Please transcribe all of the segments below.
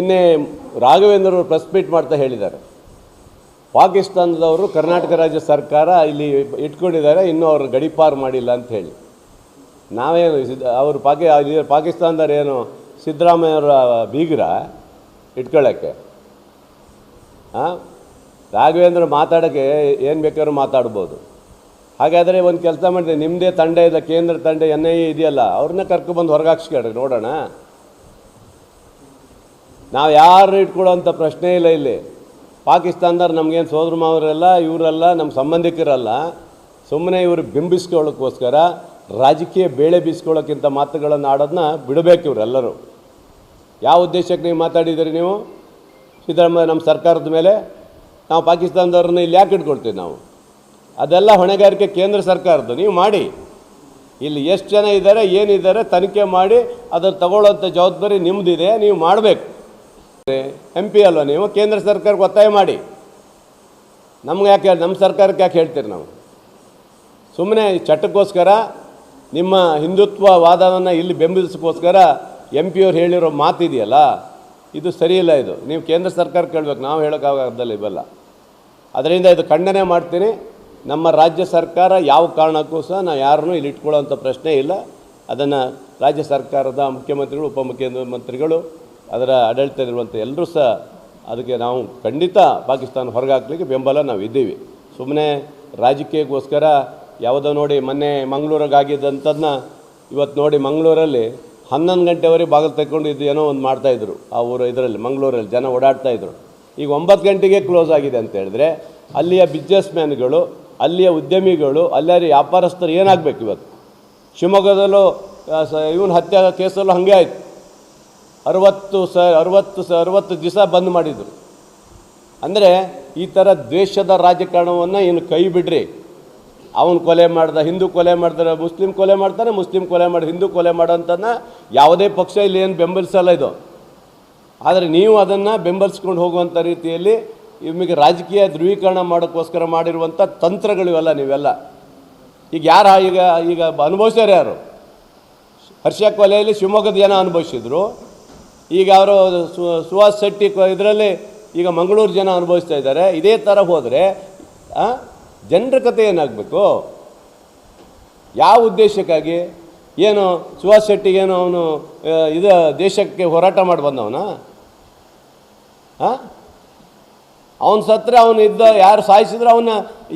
ನಿನ್ನೆ ರಾಘವೇಂದ್ರ ಅವರು press meet ಮಾಡ್ತಾ ಹೇಳಿದ್ದಾರೆ. ಪಾಕಿಸ್ತಾನದವರು ಕರ್ನಾಟಕ ರಾಜ್ಯ ಸರ್ಕಾರ ಇಲ್ಲಿ ಇಟ್ಕೊಂಡಿದ್ದಾರೆ, ಇನ್ನೂ ಅವರು ಗಡಿಪಾರು ಮಾಡಿಲ್ಲ ಅಂತ ಹೇಳಿ. ನಾವೇನು ಅವರು ಪಾಕಿ ಪಾಕಿಸ್ತಾನದವ್ರು ಏನು ಸಿದ್ದರಾಮಯ್ಯವರ ಬೀಗರ ಇಟ್ಕೊಳ್ಳೋಕ್ಕೆ? ಹಾಂ ರಾಘವೇಂದ್ರ ಮಾತಾಡೋಕ್ಕೆ ಏನು ಬೇಕಾದ್ರೂ ಮಾತಾಡ್ಬೋದು. ಹಾಗಾದರೆ ಒಂದು ಕೆಲಸ ಮಾಡಿದೆ ನಿಮ್ಮದೇ ತಂಡ ಇದೆ ಕೇಂದ್ರ ತಂಡ ಎನ್ ಐ ಎ ಇದೆಯಲ್ಲ, ಅವ್ರನ್ನ ಕರ್ಕೊಬಂದು ಹೊರಗೆ ಹಾಕ್ಸ್ಕೊಳ್ರಿ ನೋಡೋಣ. ನಾವು ಯಾರು ಇಟ್ಕೊಳ್ಳೋಂಥ ಪ್ರಶ್ನೆ ಇಲ್ಲ ಇಲ್ಲಿ. ಪಾಕಿಸ್ತಾನದವ್ರು ನಮಗೇನು ಸೋದರ ಮಾವರಲ್ಲ, ಇವರಲ್ಲ ನಮ್ಮ ಸಂಬಂಧಿಕರಲ್ಲ. ಸುಮ್ಮನೆ ಇವರು ಬಿಂಬಿಸ್ಕೊಳ್ಳೋಕ್ಕೋಸ್ಕರ ರಾಜಕೀಯ ಬೇಳೆ ಬೀಸ್ಕೊಳ್ಳೋಕ್ಕಿಂತ ಮಾತುಗಳನ್ನು ಆಡೋದನ್ನ ಬಿಡಬೇಕು ಇವರೆಲ್ಲರೂ. ಯಾವ ಉದ್ದೇಶಕ್ಕೆ ನೀವು ಮಾತಾಡಿದ್ದೀರಿ ನೀವು? ಸಿದ್ದರಾಮಯ್ಯ ನಮ್ಮ ಸರ್ಕಾರದ ಮೇಲೆ? ನಾವು ಪಾಕಿಸ್ತಾನದವ್ರನ್ನ ಇಲ್ಲಿ ಯಾಕೆ ಇಟ್ಕೊಳ್ತೀವಿ ನಾವು? ಅದೆಲ್ಲ ಹೊಣೆಗಾರಿಕೆ ಕೇಂದ್ರ ಸರ್ಕಾರದ್ದು. ನೀವು ಮಾಡಿ. ಇಲ್ಲಿ ಎಷ್ಟು ಜನ ಇದ್ದಾರೆ ಏನಿದ್ದಾರೆ ತನಿಖೆ ಮಾಡಿ, ಅದನ್ನು ತಗೊಳ್ಳೋಂಥ ಜವಾಬ್ದಾರಿ ನಿಮ್ಮದಿದೆ ನೀವು ಮಾಡಬೇಕು. ಎಂ ಪಿ ಅಲ್ವ ನೀವು? ಕೇಂದ್ರ ಸರ್ಕಾರಕ್ಕೆ ಒತ್ತಾಯ ಮಾಡಿ. ನಮ್ಗೆ ಯಾಕೆ ನಮ್ಮ ಸರ್ಕಾರಕ್ಕೆ ಯಾಕೆ ಹೇಳ್ತೀರಿ ನಾವು? ಸುಮ್ಮನೆ ಚಟಕ್ಕೋಸ್ಕರ ನಿಮ್ಮ ಹಿಂದುತ್ವ ವಾದವನ್ನು ಇಲ್ಲಿ ಬೆಂಬಲಿಸೋಕ್ಕೋಸ್ಕರ ಎಂ ಪಿ ಅವ್ರು ಹೇಳಿರೋ ಮಾತಿದೆಯಲ್ಲ, ಇದು ಸರಿಯಿಲ್ಲ ಇದು. ನೀವು ಕೇಂದ್ರ ಸರ್ಕಾರ ಕೇಳಬೇಕು, ನಾವು ಹೇಳೋಕ್ಕಾಗದಲ್ಲ ಇವೆಲ್ಲ. ಅದರಿಂದ ಇದು ಖಂಡನೆ ಮಾಡ್ತೀನಿ. ನಮ್ಮ ರಾಜ್ಯ ಸರ್ಕಾರ ಯಾವ ಕಾರಣಕ್ಕೂ ಸಹ ನಾವು ಯಾರನ್ನೂ ಇಲ್ಲಿ ಇಟ್ಕೊಳ್ಳೋಂಥ ಪ್ರಶ್ನೆ ಇಲ್ಲ. ಅದನ್ನು ರಾಜ್ಯ ಸರ್ಕಾರದ ಮುಖ್ಯಮಂತ್ರಿಗಳು, ಉಪಮುಖ್ಯಮಂತ್ರಿಗಳು ಅದರ ಆಡಳಿತದಲ್ಲಿರುವಂಥ ಎಲ್ಲರೂ ಸಹ ಅದಕ್ಕೆ ನಾವು ಖಂಡಿತ ಪಾಕಿಸ್ತಾನ ಹೊರಗೆ ಹಾಕ್ಲಿಕ್ಕೆ ಬೆಂಬಲ ನಾವು ಇದ್ದೀವಿ ಸುಮ್ಮನೆ ರಾಜಕೀಯಕ್ಕೋಸ್ಕರ ಯಾವುದೋ ನೋಡಿ ಮೊನ್ನೆ ಮಂಗಳೂರಿಗೆ ಇವತ್ತು ನೋಡಿ ಮಂಗಳೂರಲ್ಲಿ ಹನ್ನೊಂದು ಗಂಟೆವರೆಗೆ ಬಾಗಿಲು ತಗೊಂಡು ಇದು ಏನೋ ಒಂದು ಮಾಡ್ತಾಯಿದ್ರು ಆ ಊರು ಇದರಲ್ಲಿ, ಮಂಗಳೂರಲ್ಲಿ ಜನ ಓಡಾಡ್ತಾಯಿದ್ರು ಈಗ ಒಂಬತ್ತು ಗಂಟೆಗೆ ಕ್ಲೋಸ್ ಆಗಿದೆ ಅಂತ ಹೇಳಿದ್ರೆ ಅಲ್ಲಿಯ ಬಿಸ್ನೆಸ್ ಮ್ಯಾನ್ಗಳು ಅಲ್ಲಿಯ ಉದ್ಯಮಿಗಳು, ಅಲ್ಲಿಯ ವ್ಯಾಪಾರಸ್ಥರು ಏನಾಗಬೇಕು ಇವತ್ತು? ಶಿವಮೊಗ್ಗದಲ್ಲೂ ಇವನು ಹತ್ಯೆ ಕೇಸಲ್ಲೂ ಹಾಗೆ ಆಯಿತು. ಅರವತ್ತು ಸ ಅರವತ್ತು ಸ, ಅರವತ್ತು ದಿವಸ ಬಂದ್ ಮಾಡಿದರು. ಅಂದರೆ ಈ ಥರ ದ್ವೇಷದ ರಾಜಕಾರಣವನ್ನು ಇನ್ನು ಕೈ ಬಿಡ್ರಿ. ಅವನು ಕೊಲೆ ಮಾಡ್ದ, ಹಿಂದೂ ಕೊಲೆ ಮಾಡ್ತಾರೆ, ಮುಸ್ಲಿಂ ಕೊಲೆ ಮಾಡ್ತಾನೆ ಮುಸ್ಲಿಂ ಕೊಲೆ ಮಾಡಿ, ಹಿಂದೂ ಕೊಲೆ ಮಾಡೋಂಥನ್ನ ಯಾವುದೇ ಪಕ್ಷ ಇಲ್ಲಿ ಏನು ಬೆಂಬಲಿಸಲ್ಲ ಇದು. ಆದರೆ ನೀವು ಅದನ್ನು ಬೆಂಬಲಿಸ್ಕೊಂಡು ಹೋಗುವಂಥ ರೀತಿಯಲ್ಲಿ ನಿಮಗೆ ರಾಜಕೀಯ ಧ್ರುವೀಕರಣ ಮಾಡೋಕ್ಕೋಸ್ಕರ ಮಾಡಿರುವಂಥ ತಂತ್ರಗಳು ಇವೆಲ್ಲ ನೀವೆಲ್ಲ. ಈಗ ಯಾರು, ಈಗ ಈಗ ಅನುಭವಿಸ್ಯಾರು ಯಾರು? ಹರ್ಷ ಕೊಲೆಯಲ್ಲಿ ಶಿವಮೊಗ್ಗದ ಜನ ಅನುಭವಿಸಿದ್ರು. ಈಗ ಅವರು ಸುಹಾಸ್ ಶೆಟ್ಟಿ ಇದರಲ್ಲಿ ಈಗ ಮಂಗಳೂರು ಜನ ಅನುಭವಿಸ್ತಾ ಇದ್ದಾರೆ. ಇದೇ ಥರ ಹೋದರೆ ಜನರ ಕತೆ ಏನಾಗಬೇಕು? ಯಾವ ಉದ್ದೇಶಕ್ಕಾಗಿ? ಏನು ಸುಹಾಸ್ ಶೆಟ್ಟಿಗೇನು ಅವನು ಇದು ದೇಶಕ್ಕೆ ಹೋರಾಟ ಮಾಡಿ ಬಂದವನ? ಹಾಂ ಅವನು ಸತ್ತರೆ ಅವನು ಇದ್ದ, ಯಾರು ಸಾಯಿಸಿದ್ರೆ ಅವನ್ನ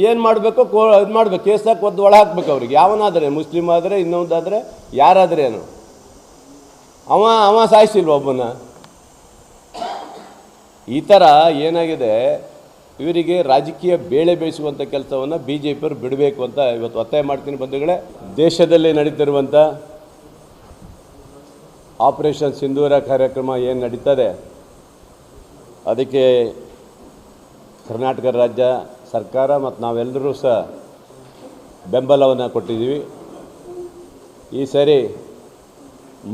ಏನು ಮಾಡಬೇಕು? ಕೋ, ಇದು ಮಾಡಬೇಕು. ಕೇಸಾಗಿ ಒದ್ದು ಒಳ ಹಾಕ್ಬೇಕು ಅವ್ರಿಗೆ. ಯಾವನಾದರೆ, ಮುಸ್ಲಿಮ್ ಆದರೆ, ಇನ್ನೊಂದಾದರೆ, ಯಾರಾದರೆ ಏನು? ಅವ ಅವ ಸಾಯಿಸಿಲ್ವ ಒಬ್ಬನ? ಈ ಥರ ಏನಾಗಿದೆ? ಇವರಿಗೆ ರಾಜಕೀಯ ಬೇಳೆ ಬೇಯಿಸುವಂಥ ಕೆಲಸವನ್ನು ಬಿ ಜೆ ಪಿಯವರು ಬಿಡಬೇಕು ಅಂತ ಇವತ್ತು ಒತ್ತಾಯ ಮಾಡ್ತೀನಿ ಬಂಧುಗಳೇ. ದೇಶದಲ್ಲಿ ನಡೀತಿರುವಂಥ ಆಪರೇಷನ್ ಸಿಂಧೂರ ಕಾರ್ಯಕ್ರಮ ಏನು ನಡೀತದೆ? ಅದಕ್ಕೆ ಕರ್ನಾಟಕ ರಾಜ್ಯ ಸರ್ಕಾರ ಮತ್ತು ನಾವೆಲ್ಲರೂ ಸಹ ಬೆಂಬಲವನ್ನು ಕೊಟ್ಟಿದ್ದೀವಿ. ಈ ಸರಿ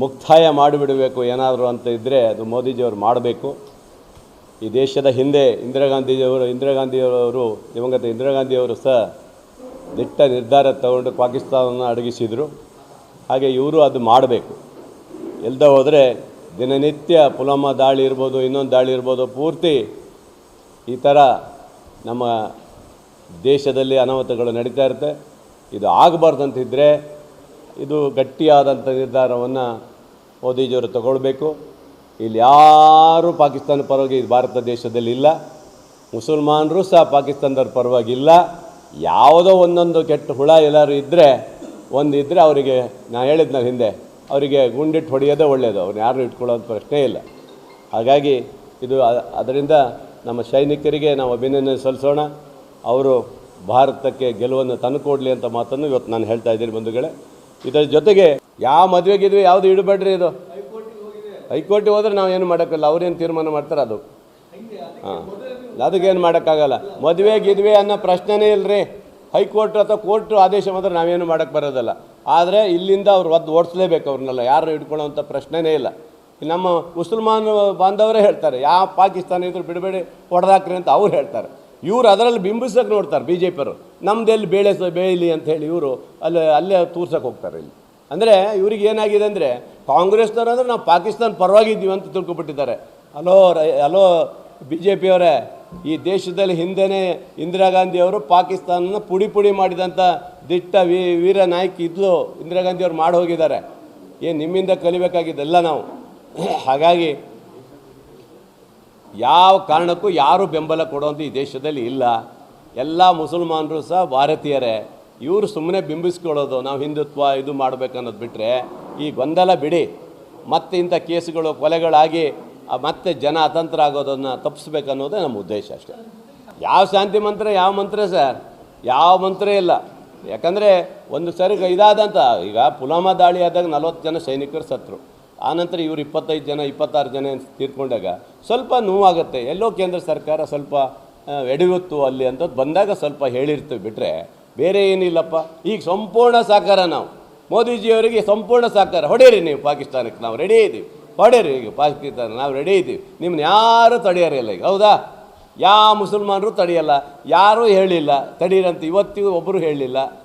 ಮುಕ್ತಾಯ ಮಾಡಿಬಿಡಬೇಕು, ಏನಾದರೂ ಅಂತ ಇದ್ದರೆ ಅದು ಮೋದಿಜಿಯವರು ಮಾಡಬೇಕು. ಈ ದೇಶದ ಹಿಂದೆ ಇಂದಿರಾ ಗಾಂಧೀಜಿಯವರು ಇಂದಿರಾ ಗಾಂಧಿಯವರು, ದಿವಂಗತ ಇಂದಿರಾ ಗಾಂಧಿಯವರು ಸಹ ದಿಟ್ಟ ನಿರ್ಧಾರ ತಗೊಂಡು ಪಾಕಿಸ್ತಾನವನ್ನು ಅಡಗಿಸಿದರು. ಹಾಗೆ ಇವರು ಅದು ಮಾಡಬೇಕು. ಎಲ್ದ ಹೋದರೆ ದಿನನಿತ್ಯ ಪುಲಮ್ಮ ದಾಳಿ ಇರ್ಬೋದು, ಇನ್ನೊಂದು ದಾಳಿ ಇರ್ಬೋದು, ಪೂರ್ತಿ ಈ ಥರ ನಮ್ಮ ದೇಶದಲ್ಲಿ ಅನಾಹುತಗಳು ನಡೀತಾ ಇರುತ್ತೆ. ಇದು ಆಗಬಾರ್ದಂತಿದ್ದರೆ ಇದು ಗಟ್ಟಿಯಾದಂಥ ನಿರ್ಧಾರವನ್ನು ಮೋದಿಜಿಯವರು ತಗೊಳ್ಬೇಕು. ಇಲ್ಲಿ ಯಾರೂ ಪಾಕಿಸ್ತಾನ ಪರವಾಗಿ ಭಾರತ ದೇಶದಲ್ಲಿ ಇಲ್ಲ. ಮುಸಲ್ಮಾನರು ಸಹ ಪಾಕಿಸ್ತಾನದವ್ರ ಪರವಾಗಿಲ್ಲ. ಯಾವುದೋ ಒಂದೊಂದು ಕೆಟ್ಟ ಹುಳ ಎಲ್ಲರೂ ಇದ್ದರೆ ಒಂದು ಇದ್ದರೆ ಅವರಿಗೆ ನಾನು ಹೇಳಿದ್ನ ಹಿಂದೆ, ಅವರಿಗೆ ಗುಂಡಿಟ್ಟು ಹೊಡೆಯೋದೇ ಒಳ್ಳೆಯದು ಅವ್ರನ್ನ ಯಾರು ಇಟ್ಕೊಳ್ಳೋದು ಪ್ರಶ್ನೆ ಇಲ್ಲ. ಹಾಗಾಗಿ ಇದು ಅದರಿಂದ ನಮ್ಮ ಸೈನಿಕರಿಗೆ ನಾವು ಅಭಿನಂದನೆ ಸಲ್ಲಿಸೋಣ. ಅವರು ಭಾರತಕ್ಕೆ ಗೆಲುವನ್ನು ತಂದುಕೊಡಲಿ ಅಂತ ಮಾತನ್ನು ಇವತ್ತು ನಾನು ಹೇಳ್ತಾ ಇದ್ದೀನಿ ಬಂಧುಗಳೇ. ಇದರ ಜೊತೆಗೆ ಯಾವ ಮದುವೆಗಿದ್ವಿ ಯಾವುದು ಇಡಬೇಡ್ರಿ ಇದು? ಹೈಕೋರ್ಟಿಗೆ ಹೋದ್ರೆ ನಾವು ಏನು ಮಾಡೋಕ್ಕಲ್ಲ ಅವ್ರೇನು ತೀರ್ಮಾನ ಮಾಡ್ತಾರೆ ಅದು. ಹಾಂ. ಅದಕ್ಕೇನು ಮಾಡೋಕ್ಕಾಗಲ್ಲ. ಮದುವೆ, ಗಿದ್ವೆ ಅನ್ನೋ ಪ್ರಶ್ನೆನೇ ಇಲ್ಲರಿ ಹೈಕೋರ್ಟ್ ಅಥವಾ ಕೋರ್ಟ್ ಆದೇಶ ಮಾತ್ರ ನಾವೇನು ಮಾಡೋಕ್ಕೆ ಬರೋದಲ್ಲ. ಆದರೆ ಇಲ್ಲಿಂದ ಅವ್ರು ಒದ್ದು ಓಡಿಸ್ಲೇಬೇಕು ಅವ್ರನ್ನೆಲ್ಲ. ಯಾರು ಹಿಡ್ಕೊಳ್ಳೋವಂಥ ಪ್ರಶ್ನೆನೇ ಇಲ್ಲ. ನಮ್ಮ ಮುಸಲ್ಮಾನ್ ಬಾಂಧವರೇ ಹೇಳ್ತಾರೆ ಯಾವ ಪಾಕಿಸ್ತಾನ ಇದ್ರು ಬಿಡಬೇಡಿ, ಹೊಡೆದಾಕ್ರಿ ಅಂತ ಅವ್ರು ಹೇಳ್ತಾರೆ. ಇವ್ರು ಅದರಲ್ಲಿ ಬಿಂಬಿಸೋಕೆ ನೋಡ್ತಾರೆ ಬಿ ಜೆ ಪಿಯವರು ನಮ್ದೆಲ್ಲಿ ಬೇಳೆ ಸ ಬೇಯಲಿ ಅಂತ ಹೇಳಿ ಇವರು ಅಲ್ಲಿ, ಅಲ್ಲೇ ತೋರ್ಸೋಕೆ ಹೋಗ್ತಾರೆ ಇಲ್ಲಿ. ಅಂದರೆ ಇವ್ರಿಗೆ ಏನಾಗಿದೆ ಅಂದರೆ ಕಾಂಗ್ರೆಸ್ನವ್ರು ಅಂದರೆ ನಾವು ಪಾಕಿಸ್ತಾನ ಪರವಾಗಿದ್ದೀವಿ ಅಂತ ತಿಳ್ಕೊಬಿಟ್ಟಿದ್ದಾರೆ. ಅಲೋ ಅಲೋ ಬಿ ಜೆ ಪಿಯವರೇ ಈ ದೇಶದಲ್ಲಿ ಹಿಂದೆನೇ ಇಂದಿರಾ ಗಾಂಧಿಯವರು ಪಾಕಿಸ್ತಾನನ ಪುಡಿ ಪುಡಿ ಮಾಡಿದಂಥ ದಿಟ್ಟ ವೀ, ವೀರ ನಾಯಕಿ ಇದ್ಲು, ಇಂದಿರಾ ಗಾಂಧಿಯವರು ಮಾಡಿ ಹೋಗಿದ್ದಾರೆ ಏನು ನಿಮ್ಮಿಂದ ಕಲಿಬೇಕಾಗಿದ್ದೆಲ್ಲ ನಾವು. ಹಾಗಾಗಿ ಯಾವ ಕಾರಣಕ್ಕೂ ಯಾರು ಬೆಂಬಲ ಕೊಡೋದು ಈ ದೇಶದಲ್ಲಿ ಇಲ್ಲ. ಎಲ್ಲ ಮುಸಲ್ಮಾನರು ಸಹ ಭಾರತೀಯರೇ. ಇವರು ಸುಮ್ಮನೆ ಬಿಂಬಿಸ್ಕೊಳ್ಳೋದು, ನಾವು ಹಿಂದುತ್ವ ಇದು ಮಾಡಬೇಕನ್ನೋದು ಬಿಟ್ಟರೆ ಈ ಗೊಂದಲ ಬಿಡಿ. ಮತ್ತೆ ಇಂಥ ಕೇಸುಗಳು, ಕೊಲೆಗಳಾಗಿ ಮತ್ತೆ ಜನ ಅತಂತ್ರ ಆಗೋದನ್ನು ತಪ್ಪಿಸ್ಬೇಕನ್ನೋದೇ ನಮ್ಮ ಉದ್ದೇಶ ಅಷ್ಟೇ. ಯಾವ ಶಾಂತಿ ಮಂತ್ರ, ಯಾವ ಮಂತ್ರ ಸರ್? ಯಾವ ಮಂತ್ರ ಇಲ್ಲ. ಯಾಕಂದರೆ ಒಂದು ಸರಿ ಇದಾದಂಥ ಈಗ ಪುಲ್ವಾಮಾ ದಾಳಿ ಆದಾಗ ನಲವತ್ತು ಜನ ಸೈನಿಕರು ಸತ್ರು ಆನಂತರ ಇವರು ಇಪ್ಪತ್ತೈದು ಜನ, ಇಪ್ಪತ್ತಾರು ಜನ ತೀರ್ಕೊಂಡಾಗ ಸ್ವಲ್ಪ ನೋವಾಗುತ್ತೆ. ಎಲ್ಲೋ ಕೇಂದ್ರ ಸರ್ಕಾರ ಸ್ವಲ್ಪ ಎಡವತ್ತು ಅಲ್ಲಿ ಅಂತ ಬಂದಾಗ ಸ್ವಲ್ಪ ಹೇಳಿರ್ತೀವಿ ಬಿಟ್ಟರೆ ಬೇರೆ ಏನಿಲ್ಲಪ್ಪ. ಈಗ ಸಂಪೂರ್ಣ ಸಹಕಾರ ನಾವು. ಮೋದಿಜಿಯವರಿಗೆ ಸಂಪೂರ್ಣ ಸಹಕಾರ ಹೊಡೆಯಿರಿ ನೀವು ಪಾಕಿಸ್ತಾನಕ್ಕೆ. ನಾವು ರೆಡಿ ಇದ್ದೀವಿ ಹೊಡೆಯಿರಿ ಈಗ ಪಾಕಿಸ್ತಾನ. ನಾವು ರೆಡಿ ಇದ್ದೀವಿ ನಿಮ್ಮನ್ನ ಯಾರೂ ತಡೆಯೋರಿಲ್ಲ ಈಗ. ಹೌದಾ? ಯಾವ ಮುಸಲ್ಮಾನರು ತಡೆಯಲ್ಲ. ಯಾರೂ ಹೇಳಿಲ್ಲ. ತಡೀರಂತ. ಇವತ್ತಿಗೂ ಒಬ್ಬರು ಹೇಳಲಿಲ್ಲ